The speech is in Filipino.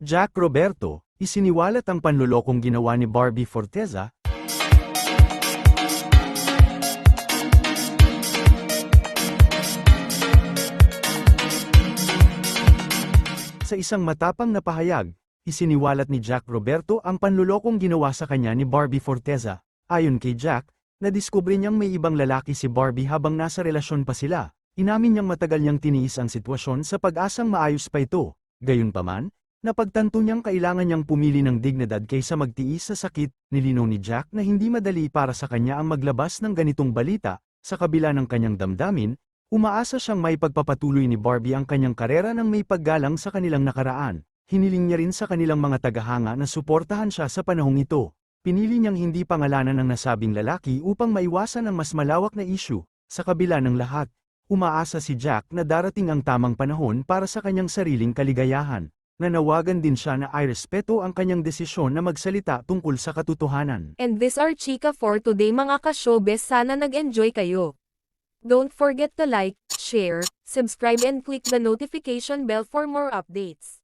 Jack Roberto, isiniwalat ang panlulokong ginawa ni Barbie Forteza, Sa isang matapang na pahayag, isiniwalat ni Jack Roberto ang panlulokong ginawa sa kanya ni Barbie Forteza. Ayon kay Jack, nadiskubre niyang may ibang lalaki si Barbie habang nasa relasyon pa sila. Inamin niyang matagal niyang tiniis ang sitwasyon sa pag-asang maayos pa ito. Gayunpaman, napagtanto niyang kailangan niyang pumili ng dignidad kaysa magtiis sa sakit, nilinaw ni Jack na hindi madali para sa kanya ang maglabas ng ganitong balita, sa kabila ng kanyang damdamin, Umaasa siyang may pagpapatuloy ni Barbie ang kanyang karera ng may paggalang sa kanilang nakaraan. Hiniling niya rin sa kanilang mga tagahanga na suportahan siya sa panahong ito. Pinili niyang hindi pangalanan ang nasabing lalaki upang maiwasan ang mas malawak na issue. Sa kabila ng lahat, umaasa si Jack na darating ang tamang panahon para sa kanyang sariling kaligayahan. Nanawagan din siya na irespeto ang kanyang desisyon na magsalita tungkol sa katotohanan. And this are chika for today mga ka-showbiz sana nag-enjoy kayo. Don't forget to like, share, subscribe and click the notification bell for more updates.